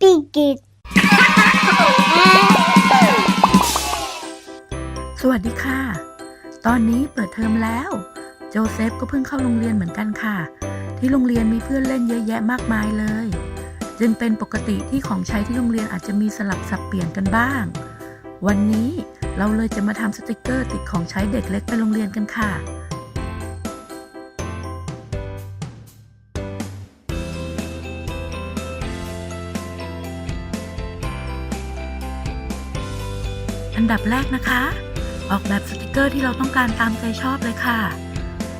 ปี้กิดสวัสดีค่ะ ตอนนี้เปิดเทอมแล้ว โจเซฟก็เพิ่งเข้าโรงเรียนเหมือนกันค่ะ ที่โรงเรียนมีเพื่อนเล่นเยอะแยะมากมายเลย จึงเป็นปกติที่ของใช้ที่โรงเรียนอาจจะมีสลับสับเปลี่ยนกันบ้าง วันนี้เราเลยจะมาทำสติกเกอร์ติดของใช้เด็กเล็กไปโรงเรียนกันค่ะ อันดับแรกนะคะ ออกแบบสติกเกอร์ที่เราต้องการตามใจชอบเลยค่ะ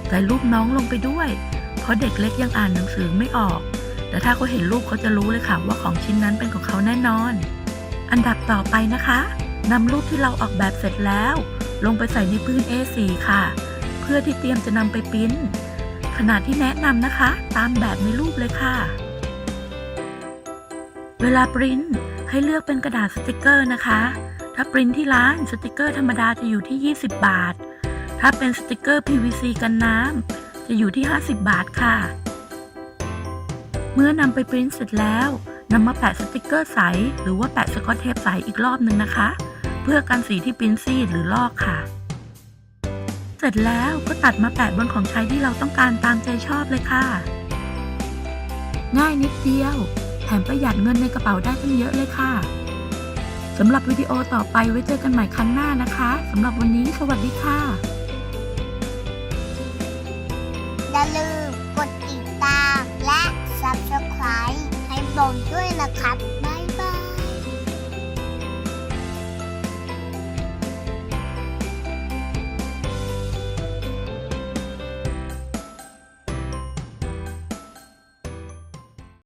ใส่รูปน้องลงไปด้วย เพราะเด็กเล็กยังอ่านหนังสือไม่ออก แต่ถ้าเขาเห็นรูปเขาจะรู้เลยค่ะว่าของชิ้นนั้นเป็นของเขาแน่นอน อันดับต่อไปนะคะนำรูปที่เราออกแบบเสร็จแล้ว ลงไปใส่ในพื้น A4 ค่ะ เพื่อที่เตรียมจะนำไปปริ้นขนาดที่แนะนำนะคะ ตามแบบในรูปเลยค่ะ เวลาปริ้นให้เลือกเป็นกระดาษสติกเกอร์นะคะ ถ้าปริ้นที่ร้านสติกเกอร์ธรรมดาจะอยู่ที่ 20 บาท ถ้าเป็นสติกเกอร์ PVC กันน้ำจะอยู่ที่ 50 บาทค่ะ เมื่อนำไปปริ้นเสร็จแล้วนำมาแปะสติกเกอร์ใส หรือว่าแปะสกอตเทปใสอีกรอบหนึ่งนะคะ เพื่อกันสีที่ปริ้นซีดหรือลอกค่ะ เสร็จแล้วก็ตัดมาแปะบนของใช้ที่เราต้องการตามใจชอบเลยค่ะ ง่ายนิดเดียว แถมประหยัดเงินในกระเป๋าได้ตั้งเยอะเลยค่ะ สำหรับวิดีโอต่อไปไว้เจอกันใหม่ครั้งหน้านะคะสำหรับวันนี้สวัสดีค่ะ อย่าลืมกดติดตามและ subscribe ให้บงด้วยนะครับ